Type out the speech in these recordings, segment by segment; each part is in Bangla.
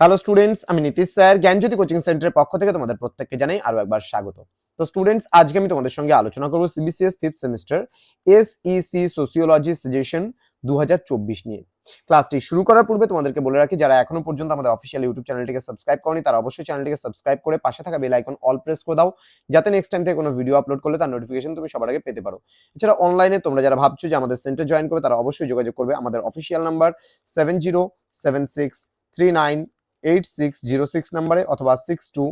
হ্যালো স্টুডেন্টস আমি নীতিশ স্যার। জ্ঞানজ্যোতি কোচিং সেন্টারের পক্ষ থেকে তোমাদের প্রত্যেককে জানাই আরও একবার স্বাগত। তো স্টুডেন্টস আজকে আমি তোমাদের সঙ্গে আলোচনা করব CBCS fifth semester SEC sociology suggestion দু নিয়ে। ক্লাসটি শুরু করার পূর্বে তোমাদেরকে বলে রাখি, যারা এখনও পর্যন্ত আমাদের অফিসিয়াল ইউটিউব চ্যানেলটিকে সাবস্ক্রাইব করনি, তারা অবশ্যই চ্যানেলটিকে সাবস্ক্রাইব করে পাশে থাকা বেল আইকন অল প্রেস করে দাও, যাতে নেক্সট টাইম থেকে কোনো ভিডিও আপলোড করলে তার নোটিফিকেশন তুমি সবার আগে পেতে পারো। এছাড়া অনলাইনে তোমরা যারা ভাবছ যে আমাদের সেন্টার জয়েন করবে, তারা অবশ্যই যোগাযোগ করবে। আমাদের official number seven zero seven six three nine eight six zero six নাম্বারে অথবা six two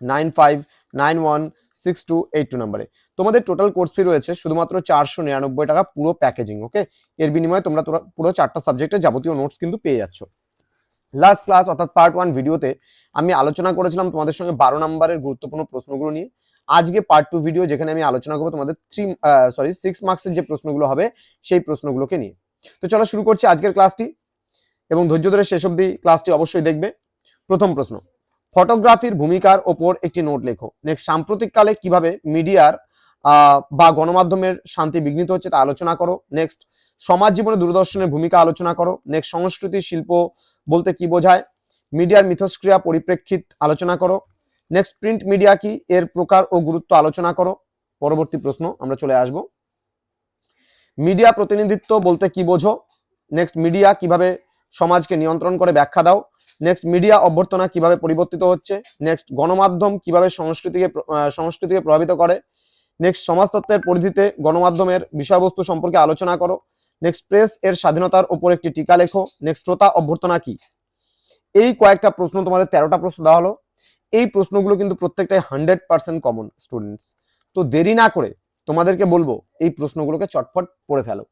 nine five nine one six two eight two নাম্বারে। তোমাদের টোটাল কোর্স ফি রয়েছে শুধুমাত্র চারশো নিরানব্বই টাকা পুরো প্যাকেজিং ওকে এর বিনিময়ে তোমরা পুরো চারটা সাবজেক্টের যাবতীয় নোটস কিন্তু পেয়ে যাচ্ছ। লাস্ট ক্লাস অর্থাৎ পার্ট ওয়ান ভিডিওতে আমি আলোচনা করেছিলাম তোমাদের সঙ্গে বারো নম্বরের গুরুত্বপূর্ণ প্রশ্নগুলো নিয়ে। আজকে পার্ট টু ভিডিও যেখানে আমি আলোচনা করব তোমাদের থ্রি সরি সিক্স মার্কসের যে প্রশ্নগুলো হবে সেই প্রশ্নগুলোকে নিয়ে। তো চলো শুরু করছি আজকের ক্লাসটি এবং ধৈর্য ধরে শেষ অবধি ক্লাসটি অবশ্যই দেখবে। প্রথম প্রশ্ন ফটোগ্রাফির ভূমিকার ওপর একটি নোট লেখো। নেক্সট সাম্প্রতিককালে কীভাবে মিডিয়ার বা গণমাধ্যমের শান্তি বিঘ্নিত হচ্ছে তা আলোচনা করো। নেক্সট সমাজ জীবনে দূরদর্শনের ভূমিকা আলোচনা করো। নেক্সট সংস্কৃতি, শিল্প বলতে কি বোঝায়? মিডিয়ার মিথস্ক্রিয়া পরিপ্রেক্ষিত আলোচনা করো। নেক্সট প্রিন্ট মিডিয়া কি? এর প্রকার ও গুরুত্ব আলোচনা করো। পরবর্তী প্রশ্ন, আমরা চলে আসব। মিডিয়া প্রতিনিধিত্ব বলতে কি বোঝো? নেক্সট মিডিয়া কীভাবে সমাজকে নিয়ন্ত্রণ করে ব্যাখ্যা দাও। নেক্সট মিডিয়া অভ্যর্থনা কীভাবে পরিবর্তিত হচ্ছে? নেক্সট গণমাধ্যম কীভাবে সংস্কৃতিকে সংস্কৃতিকে প্রভাবিত করে? নেক্সট সমাজতত্ত্বের পরিধিতে গণমাধ্যমের বিষয়বস্তু সম্পর্কে আলোচনা করো। নেক্সট প্রেস এর স্বাধীনতার ওপর একটি টিকা লেখো। নেক্সট শ্রোতা অভ্যর্থনা কি? এই কয়েকটা প্রশ্ন তোমাদের তেরোটা প্রশ্ন দেওয়া হলো। এই প্রশ্নগুলো কিন্তু প্রত্যেকটাই হান্ড্রেড পার্সেন্ট কমন স্টুডেন্টস তো দেরি না করে তোমাদেরকে বলব, এই প্রশ্নগুলোকে চটফট পড়ে ফেলো।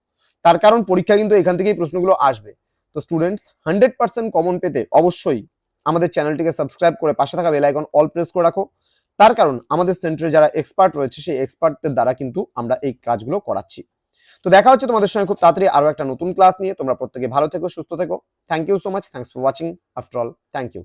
তার কারণ পরীক্ষা কিন্তু এখান থেকেই প্রশ্নগুলো আসবে। তো স্টুডেন্টস হান্ড্রেড পার্সেন্ট কমন পেতে অবশ্যই আমাদের চ্যানেলটিকে সাবস্ক্রাইব করে পাশে থাকা বেল আইকন অল প্রেস করে রাখো। তার কারণ আমাদের সেন্টারে যারা এক্সপার্ট রয়েছে, সেই এক্সপার্টদের দ্বারা কিন্তু আমরা এই কাজগুলো করাচ্ছি। তো দেখা হচ্ছে তোমাদের সঙ্গে খুব তাড়াতাড়ি আরও একটা নতুন ক্লাস নিয়ে। তোমরা প্রত্যেকে ভালো থেকো, সুস্থ থেকো। Thank you so much thanks for watching after all thank you